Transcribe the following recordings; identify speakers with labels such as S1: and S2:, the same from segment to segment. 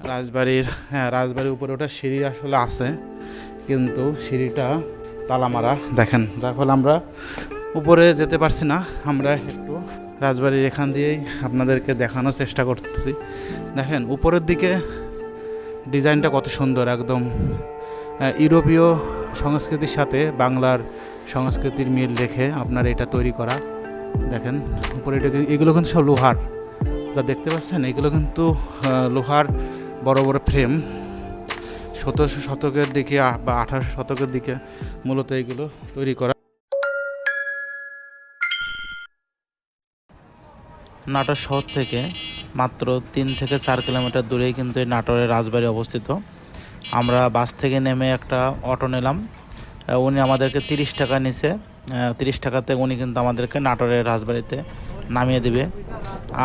S1: রাজবাড়ির হ্যাঁ রাজবাড়ির উপরে ওটা সিঁড়ি আসলে আছে, কিন্তু সিঁড়িটা তালা মারা দেখেন, যার ফলে আমরা উপরে যেতে পারছি না, আমরা একটু রাজবাড়ির এখান দিয়েই আপনাদেরকে দেখানোর চেষ্টা করতেছি। দেখেন, উপরের দিকে ডিজাইনটা কত সুন্দর, একদম ইউরোপীয় সংস্কৃতির সাথে বাংলার সংস্কৃতির মিল রেখে আপনার এটা তৈরি করা। দেখেন, উপরে এগুলো কিন্তু সব লোহার, যা দেখতে পাচ্ছেন, এগুলো কিন্তু লোহার বড় বড় ফ্রেম সতেরোশো শতকের দিকে বা আঠারোশো শতকের দিকে মূলত এগুলো তৈরি করা। নাটোর শহর থেকে মাত্র তিন থেকে চার কিলোমিটার দূরেই কিন্তু এই নাটোরের রাজবাড়ি অবস্থিত। আমরা বাস থেকে নেমে একটা অটো নিলাম। উনি আমাদেরকে তিরিশ টাকা নিছে। তিরিশ টাকাতে উনি কিন্তু আমাদেরকে নাটোরের রাজবাড়িতে নামিয়ে দিবে।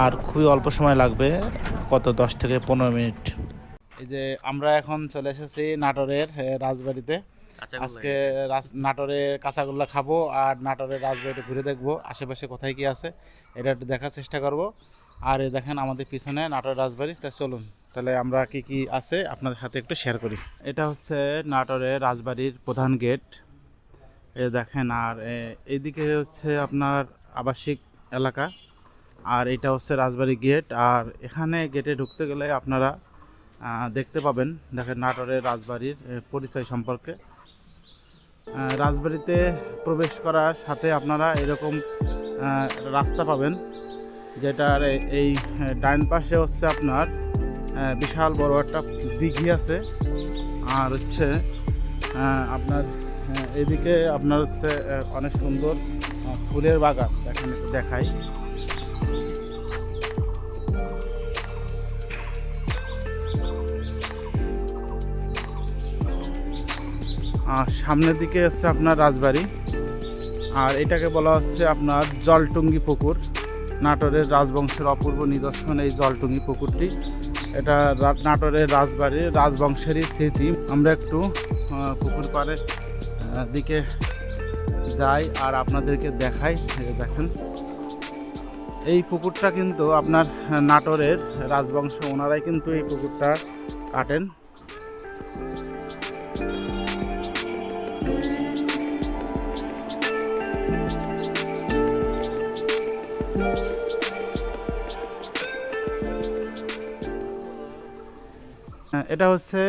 S1: আর খুবই অল্প সময় লাগবে কত? দশ থেকে পনেরো মিনিট। এই যে আমরা এখন চলে এসেছি নাটোরের রাজবাড়িতে। আজকে রাজ- নাটোরের কাঁচাগোল্লা খাব আর নাটোরের রাজবাড়িতে ঘুরে দেখব আশেপাশে কোথায় কি আছে এটা একটু দেখার চেষ্টা করব। আর এই দেখেন আমাদের পিছনে নাটোরের রাজবাড়ি তা চলুন। তাহলে আমরা কি কি আছে আপনাদের সাথে একটু শেয়ার করি। এটা হচ্ছে নাটোরের রাজবাড়ির প্রধান গেট। এ দেখেন আর এইদিকে হচ্ছে আপনার আবাসিক এলাকা। আর এটা হচ্ছে রাজবাড়ি গেট আর এখানে গেটে ঢুকতে গেলে আপনারা দেখতে পাবেন, দেখেন নাটোরের রাজবাড়ির পরিচয় সম্পর্কে। রাজবাড়িতে প্রবেশ করার সাথে আপনারা এরকম রাস্তা পাবেন, যেটার এই ডান পাশে হচ্ছে আপনার বিশাল বড় একটা দিঘি আছে। আর হচ্ছে আপনার এদিকে আপনার হচ্ছে অনেক সুন্দর ফুলের বাগান, দেখেন একটু দেখাই। সামনের দিকে হচ্ছে আপনার রাজবাড়ি। আর এটাকে বলা হচ্ছে আপনার জলটুঙ্গি পুকুর। নাটোরের রাজবংশের অপূর্ব নিদর্শন এই জলটুঙ্গি পুকুরটি। এটা নাটোরের রাজবাড়ির রাজবংশেরই স্মৃতি। আমরা একটু পুকুর পাড়ের দিকে যাই আর আপনাদেরকে দেখাই। দেখেন। এই পুকুরটা কিন্তু আপনার নাটোরের রাজবংশ। ওনারাই কিন্তু এই পুকুরটা কাটেন। এটা হচ্ছে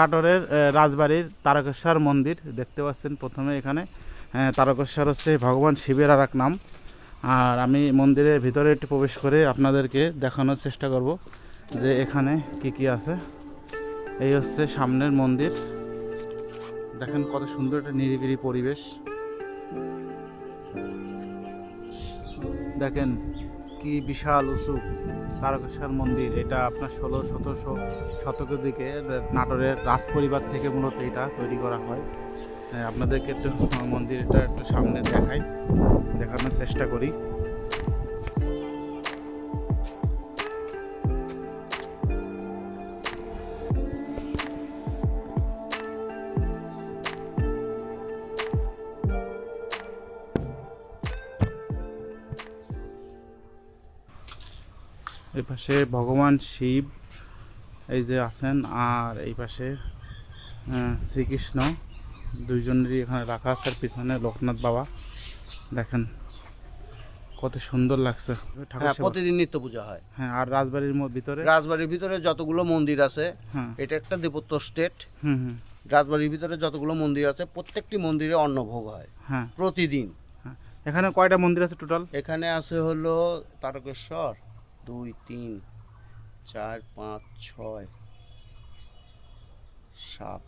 S1: রাটোরের রাজবাড়ির তারকেশ্বর মন্দির। দেখতে পাচ্ছেন প্রথমে এখানে। তারকেশ্বর হচ্ছে ভগবান শিবের আর এক নাম। আর আমি মন্দিরের ভিতরে একটু প্রবেশ করে আপনাদেরকে দেখানোর চেষ্টা করব যে এখানে কি কি আছে। এই হচ্ছে সামনের মন্দির। দেখেন কত সুন্দর একটা নিরিবিলি পরিবেশ। দেখেন কি বিশাল উঁচু। তারকেশ্বর মন্দির, এটা আপনার ষোলো সতেরোশো শতকের দিকে নাটোরের রাজ পরিবার থেকে মূলত এটা তৈরি করা হয়। আপনাদেরকে একটু মন্দিরটা একটু সামনে দেখাই, দেখানোর চেষ্টা করি। এই পাশে ভগবান শিব এই যে আছেন আর এই পাশে শ্রীকৃষ্ণ। দুইজনেরই এখানে রাখা আছে আর পিছনে লোকনাথ বাবা। দেখেন কত সুন্দর লাগছে।
S2: হ্যাঁ প্রতিদিন নিত্য পূজা হয়।
S1: হ্যাঁ আর রাজবাড়ির ভিতরে?
S2: রাজবাড়ির ভিতরে যতগুলো মন্দির আছে
S1: হ্যাঁ।
S2: এটা একটা দেবত্ব স্টেট
S1: হুম হুম।
S2: রাজবাড়ির ভিতরে যতগুলো মন্দির আছে প্রত্যেকটি মন্দিরে অন্নভোগ হয়
S1: হ্যাঁ।
S2: প্রতিদিন।
S1: হ্যাঁ। এখানে কয়টা মন্দির আছে টোটাল?
S2: এখানে আছে হলো তারকেশ্বর দুই তিন চার পাঁচ ছয় সাত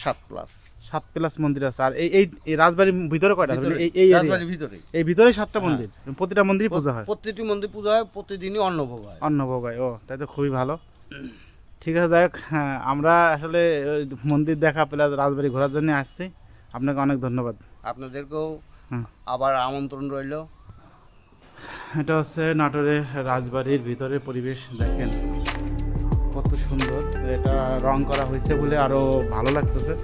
S2: সাত প্লাস
S1: সাত প্লাস মন্দির আছে। আর এই এই রাজবাড়ির ভিতরে কয়টা? এই এই
S2: রাজবাড়ির ভিতরে
S1: এই ভিতরে সাতটা
S2: হ্যাঁ।
S1: মন্দির? প্রতিটা মন্দিরই পূজা হয়?
S2: প্রতিটি মন্দির পূজা হয় প্রতিদিনই অন্নভোগ হয়।
S1: অন্নভোগ হয়। ও তাই তো খুবই ভালো। ঠিক আছে যাই হোক হ্যাঁ, আমরা আসলে মন্দির দেখা প্লাস রাজবাড়ি ঘোরার জন্য আসছি। আপনাকে অনেক ধন্যবাদ।
S2: আপনাদেরকেও আবার আমন্ত্রণ রইল।
S1: এটা হচ্ছে নাটোরের রাজবাড়ির ভিতরে পরিবেশ, দেখেন। কত সুন্দর। এটা রং করা হয়েছে বলে আরও ভালো লাগতেছে।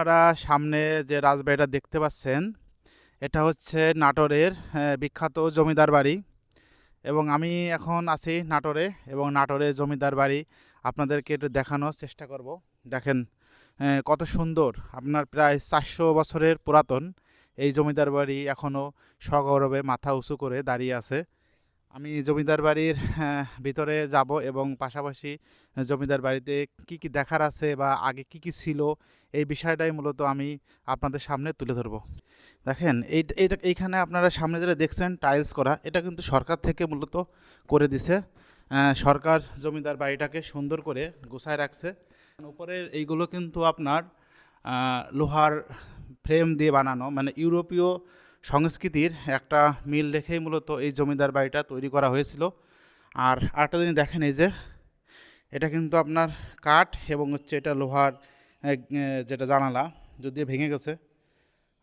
S1: আপনারা সামনে যে রাজবাড়িটা দেখতে পাচ্ছেন, এটা হচ্ছে নাটোরের বিখ্যাত জমিদার বাড়ি। এবং আমি এখন আছি নাটোরে এবং নাটোরে জমিদার বাড়ি আপনাদেরকে একটু দেখানোর চেষ্টা করব। দেখেন কত সুন্দর। আপনার প্রায় চারশো বছরের পুরাতন এই জমিদার বাড়ি এখনও সগৌরবে মাথা উঁচু করে দাঁড়িয়ে আছে। আমি জমিদার বাড়ির ভিতরে যাব এবং পাশাপাশি জমিদার বাড়িতে কি কি দেখার আছে বা আগে কি কি ছিল, এই বিষয়টাই মূলত আমি আপনাদের সামনে তুলে ধরবো। দেখেন, এই এইখানে আপনারা সামনে যেটা দেখছেন টাইলস করা, এটা কিন্তু সরকার থেকে মূলত করে দিছে। সরকার জমিদার বাড়িটাকে সুন্দর করে গুছায় রাখছে। উপরের এইগুলো কিন্তু আপনার লোহার ফ্রেম দিয়ে বানানো মানে ইউরোপীয় সংস্কৃতির একটা মিল রেখেই মূলত এই জমিদার বাড়িটা তৈরি করা হয়েছিল। আর আরেকটা জিনিস দেখেন এই যে, এটা কিন্তু আপনার কাঠ এবং হচ্ছে এটা লোহার যেটা জানালা, যদিও ভেঙে গেছে।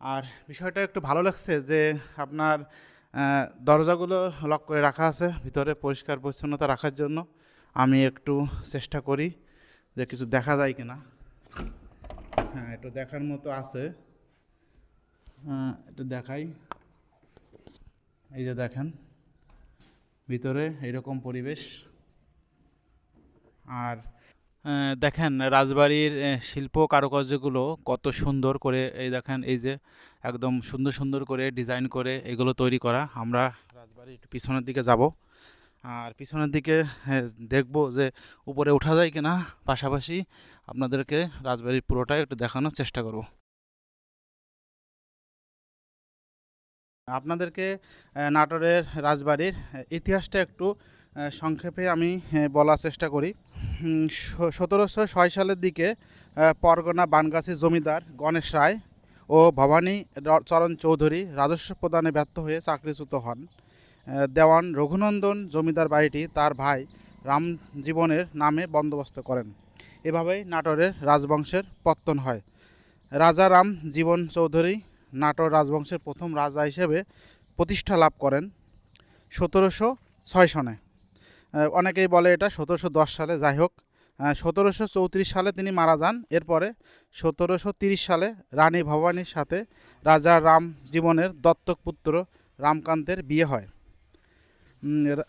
S1: আর বিষয়টা একটু ভালো লাগছে যে আপনার দরজাগুলো লক করে রাখা আছে, ভিতরে পরিষ্কার পরিচ্ছন্নতা রাখার জন্য। আমি একটু চেষ্টা করি যে কিছু দেখা যায় কিনা। হ্যাঁ একটু দেখার মতো আছে। একটু দেখাই। এই যে দেখেন, ভিতরে এরকম পরিবেশ। আর দেখেন রাজবাড়ির শিল্প কারুকার্যগুলো কত সুন্দর করে, এই দেখেন এই যে একদম সুন্দর সুন্দর করে ডিজাইন করে এগুলো তৈরি করা। আমরা রাজবাড়ির একটু পিছনের দিকে যাব। আর পিছনের দিকে দেখব যে উপরে ওঠা যায় কিনা। পাশাপাশি আপনাদেরকে রাজবাড়ির পুরোটাই একটু দেখানোর চেষ্টা করব। আপনাদেরকে নাটোরের রাজবাড়ির ইতিহাসটা একটু সংক্ষেপে আমি বলার চেষ্টা করি। সতেরোশো ছয় সালের দিকে পরগনা বানগাছি জমিদার গণেশ রায় ও ভবানী চরণ চৌধুরী রাজস্ব প্রদানে ব্যর্থ হয়ে চাকরিচ্যুত হন। দেওয়ান রঘুনন্দন জমিদার বাড়িটি তার ভাই রামজীবনের নামে বন্দোবস্ত করেন। এভাবেই নাটোরের রাজবংশের পত্তন হয়। রাজা রাম জীবন চৌধুরী নাটোর রাজবংশের প্রথম রাজা হিসেবে প্রতিষ্ঠা লাভ করেন সতেরোশো ছয় সনে। অনেকেই বলে এটা সতেরোশো দশ সালে, যাই হোক সতেরোশো চৌত্রিশ সালে তিনি মারা যান। এরপরে সতেরোশো তিরিশ সালে রানী ভবানীর সাথে রাজা রাম জীবনের দত্তক পুত্র রামকান্তের বিয়ে হয়।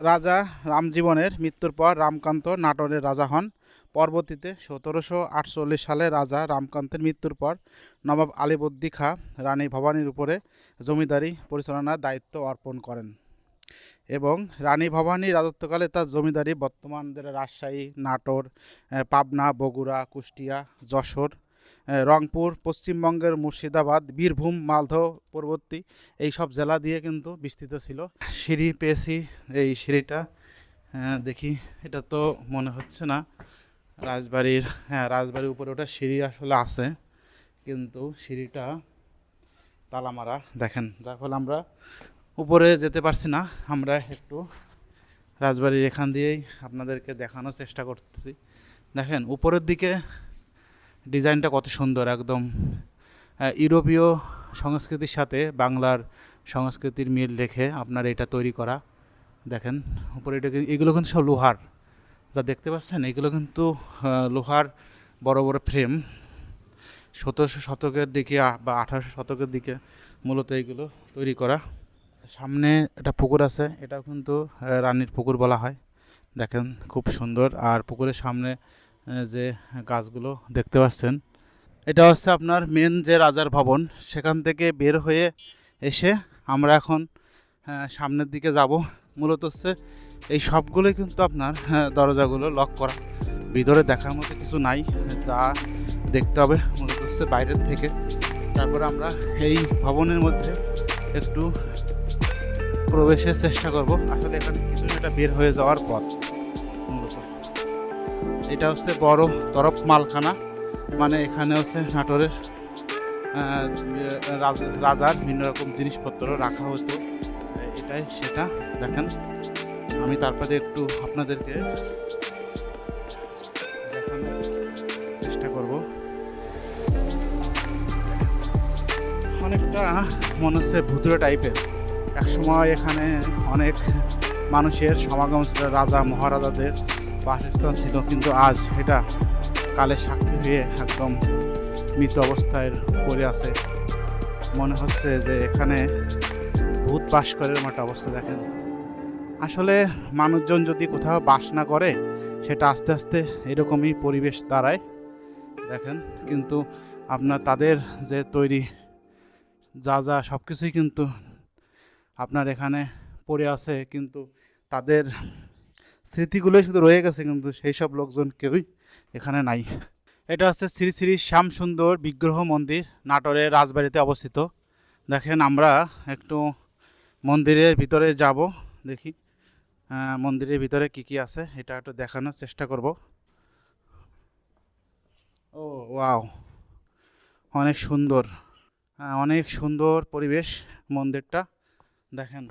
S1: রাজা রামজীবনের মৃত্যুর পর রামকান্ত নাটোরের রাজা হন। পরবর্তীতে সতেরোশো আটচল্লিশ সালে রাজা রামকান্তের মৃত্যুর পর নবাব আলিবদ্দি খাঁ রানী ভবানীর উপরে জমিদারি পরিচালনার দায়িত্ব অর্পণ করেন এবং রানী ভবানী রাজত্বকালে তার জমিদারি বর্তমান যেটা রাজশাহী, নাটোর পাবনা, বগুড়া, কুষ্টিয়া, যশোর রংপুর, পশ্চিমবঙ্গের মুর্শিদাবাদ, বীরভূম, মালদহ পরবর্তী এই সব জেলা দিয়ে কিন্তু বিস্তৃত ছিল। সিঁড়ি পেয়েছি এই সিঁড়িটা। দেখি, এটা তো মনে হচ্ছে না রাজবাড়ির হ্যাঁ রাজবাড়ির উপরে ওটা সিঁড়ি আসলে আছে। কিন্তু সিঁড়িটা তালা মারা দেখেন যার ফলে আমরা উপরে যেতে পারছি না। আমরা একটু রাজবাড়ির এখান দিয়েই আপনাদেরকে দেখানোর চেষ্টা করতেছি। দেখেন, উপরের দিকে ডিজাইনটা কত সুন্দর, একদম ইউরোপীয় সংস্কৃতির সাথে বাংলার সংস্কৃতির মিল রেখে আপনার এটা তৈরি করা। দেখেন, উপরে এটা এগুলো কিন্তু সব লোহার। যা দেখতে পাচ্ছেন, এগুলো কিন্তু লোহার বড় বড় ফ্রেম। সতেরোশো শতকের দিকে বা আঠারোশো শতকের দিকে মূলত এগুলো তৈরি করা। সামনে একটা পুকুর আছে, এটাও কিন্তু রানীর পুকুর বলা হয়। দেখেন, খুব সুন্দর। আর পুকুরের সামনে যে গাছগুলো দেখতে পাচ্ছেন, এটা হচ্ছে আপনার মেন যে রাজার ভবন। সেখান থেকে বের হয়ে এসে আমরা এখন সামনের দিকে যাব। মূলত হচ্ছে এই সবগুলোই কিন্তু আপনার দরজাগুলো লক করা। ভিতরে দেখার মতো কিছু নাই, যা দেখতে হবে মূলত হচ্ছে বাইরের থেকে। তারপরে আমরা এই ভবনের মধ্যে একটু প্রবেশের চেষ্টা করব। আসলে এখানে কিছু একটা বের হয়ে যাওয়ার পথ এটা হচ্ছে বড় তরফ মালখানা। মানে এখানে হচ্ছে নাটোরের রাজার বিভিন্ন রকম জিনিসপত্র রাখা হতো। এটাই সেটা, দেখেন। আমি তারপরে একটু আপনাদেরকে চেষ্টা করব। অনেকটা মনে হচ্ছে ভুতুরে টাইপের। একসময় এখানে অনেক মানুষের সমাগম ছিল, রাজা, মহারাজাদের। বাসস্থান ছিল, কিন্তু আজ এটা কালের সাক্ষী হয়ে একদম মৃত অবস্থায় পড়ে আছে। মনে হচ্ছে যে এখানে ভূত বাস করে মতো অবস্থা, দেখেন। আসলে মানুষজন যদি কোথাও বাস না করে, সেটা আস্তে আস্তে এরকমই পরিবেশ দাঁড়ায়, দেখেন। কিন্তু আপনার তাদের যে তৈরি যা যা সব কিছুই কিন্তু আপনার এখানে পড়ে আছে, কিন্তু তাদের স্মৃতিগুলোই শুধু রয়ে গেছে, কিন্তু সেই সব লোকজন কেউই এখানে নাই। এটা হচ্ছে শ্রী শ্রী শ্যাম সুন্দর বিগ্রহ মন্দির, নাটোরের রাজবাড়িতে অবস্থিত। দেখেন আমরা একটু মন্দিরের ভিতরে যাব, দেখি মন্দিরের ভিতরে কি কি আছে, এটা একটু দেখানোর চেষ্টা করব। ও, ওয়াও, অনেক সুন্দর অনেক সুন্দর পরিবেশ মন্দিরটা, দেখেন।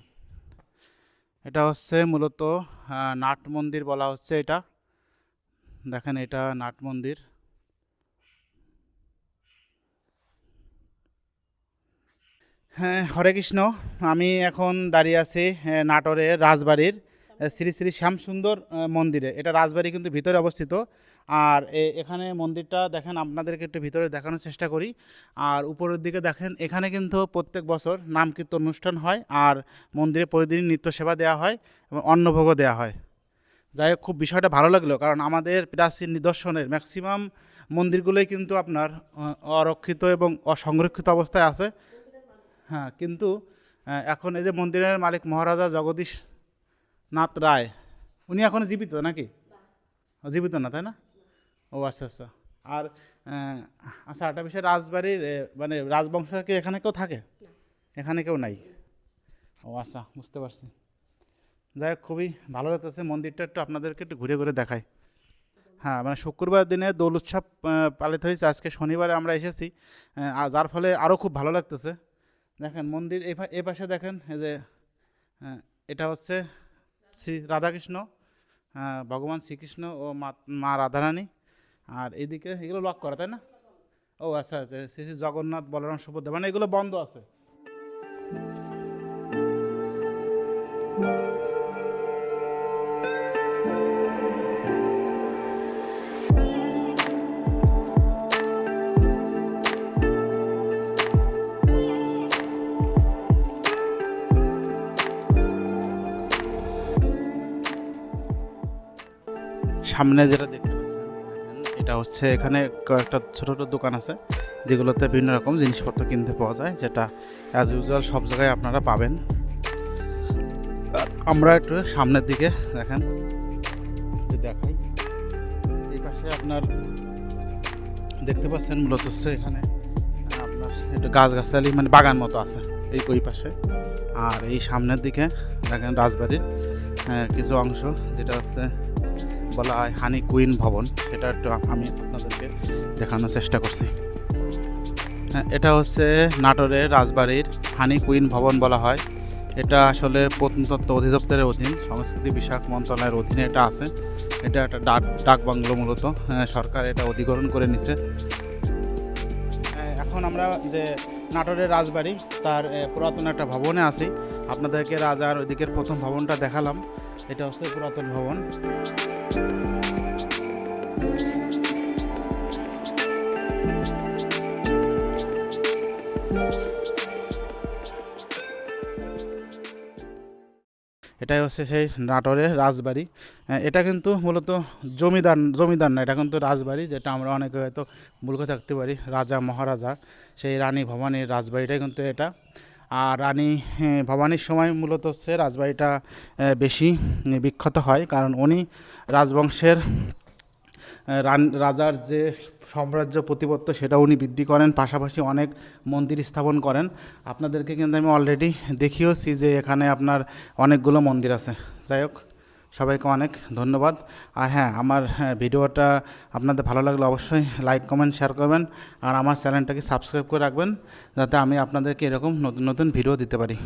S1: এটা হচ্ছে মূলত নাট মন্দির বলা হচ্ছে এটা। দেখেন এটা নাট মন্দির। হ্যাঁ হরে কৃষ্ণ, আমি এখন দাঁড়িয়ে আছি নাটোরের রাজবাড়ির। শ্রী শ্রী শ্যামসুন্দর মন্দিরে। এটা রাজবাড়ি কিন্তু ভিতরে অবস্থিত। আর এখানে মন্দিরটা দেখেন, আপনাদেরকে একটু ভিতরে দেখানোর চেষ্টা করি। আর উপরের দিকে দেখেন, এখানে কিন্তু প্রত্যেক বছর নাম কীর্তন অনুষ্ঠান হয় আর মন্দিরে প্রতিদিন নিত্য সেবা দেওয়া হয় এবং অন্নভোগও দেওয়া হয়। যাই হোক, খুব বিষয়টা ভালো লাগল, কারণ আমাদের প্রাচীন নিদর্শনের ম্যাক্সিমাম মন্দিরগুলোই কিন্তু আপনার অরক্ষিত এবং অসংরক্ষিত অবস্থায় আছে। হ্যাঁ কিন্তু এখন এই যে মন্দিরের মালিক মহারাজা জগদীশ নাথ রায়। উনি এখন জীবিত নাকি? জীবিত না, তাই না? ও আচ্ছা আচ্ছা। আর আচ্ছা একটা বিষয়, রাজবাড়ির মানে রাজবংশ কি এখানে কেউ থাকে? এখানে কেউ নাই? ও আচ্ছা বুঝতে পারছি। যাই হোক, খুবই ভালো লাগতেছে। মন্দিরটা একটু আপনাদেরকে একটু ঘুরে ঘুরে দেখাই। হ্যাঁ মানে শুক্রবার দিনে দোল উৎসব পালিত হয়েছে। আজকে শনিবারে আমরা এসেছি। যার ফলে আরও খুব ভালো লাগতেছে। দেখেন, মন্দির পা- পাশে দেখেন, এই যে এটা হচ্ছে শ্রী রাধাকৃষ্ণ আহ, ভগবান শ্রীকৃষ্ণ ও মা মা রাধারানী। আর এদিকে এগুলো লক করা তাই না? ও আচ্ছা আচ্ছা শ্রী শ্রী জগন্নাথ বলরাম সুভদ্রা মানে এগুলো বন্ধ আছে। সামনে যেটা দেখতে পাচ্ছেন এটা হচ্ছে এখানে কয়েকটা ছোটো ছোটো দোকান আছে, যেগুলোতে বিভিন্ন রকম জিনিসপত্র কিনতে পাওয়া যায়, যেটা অ্যাজ ইউজুয়াল সব জায়গায় আপনারা পাবেন। আমরা একটু সামনের দিকে, দেখেন দেখাই। এই পাশে আপনার দেখতে পাচ্ছেন, মূলত হচ্ছে এখানে আপনার একটু গাছগাছালি মানে বাগান মতো আছে, এই, ওই পাশে। আর এই সামনের দিকে, দেখেন, রাজবাড়ির কিছু অংশ, যেটা হচ্ছে বলা হয় হানি কুইন ভবন। এটা একটু আমি আপনাদেরকে দেখানোর চেষ্টা করছি। হ্যাঁ, এটা হচ্ছে নাটোরের রাজবাড়ির হানি কুইন ভবন বলা হয়। এটা আসলে প্রত্নতত্ত্ব অধিদপ্তরের অধীন সংস্কৃতি বিষয়ক মন্ত্রণালয়ের অধীনে এটা আছে। এটা একটা ডাক ডাক বাংলো মূলত। হ্যাঁ, সরকার এটা অধিগ্রহণ করে নিছে। হ্যাঁ, এখন আমরা যে নাটোরের রাজবাড়ি তার পুরাতন একটা ভবনে আছি। আপনাদেরকে রাজার ওইদিকের প্রথম ভবনটা দেখালাম। এটা হচ্ছে পুরাতন ভবন। এটাই হচ্ছে সেই নাটোরের রাজবাড়ি। আহ, এটা কিন্তু মূলত জমিদার জমিদার না এটা কিন্তু রাজবাড়ি যেটা আমরা অনেকে হয়তো করে থাকতে পারি রাজা মহারাজা সেই রানী ভবানীর রাজবাড়িটাই কিন্তু এটা। আর রানী ভবানীর সময় মূলত হচ্ছে রাজবাড়িটা বেশি বিখ্যাত হয়। কারণ উনি রাজবংশের রাজার যে সাম্রাজ্য প্রতিপত্ত সেটা উনি বৃদ্ধি করেন। পাশাপাশি অনেক মন্দির স্থাপন করেন। আপনাদেরকে কিন্তু আমি অলরেডি দেখিয়েছি যে এখানে আপনার অনেকগুলো মন্দির আছে। যাই হোক। সবাইকে অনেক ধন্যবাদ। আর হ্যাঁ আমার হ্যাঁ, ভিডিওটা আপনাদের ভালো লাগলে অবশ্যই লাইক কমেন্ট শেয়ার করবেন। আর আমার চ্যানেলটাকে সাবস্ক্রাইব করে রাখবেন যাতে আমি আপনাদেরকে এরকম নতুন নতুন ভিডিও দিতে পারি।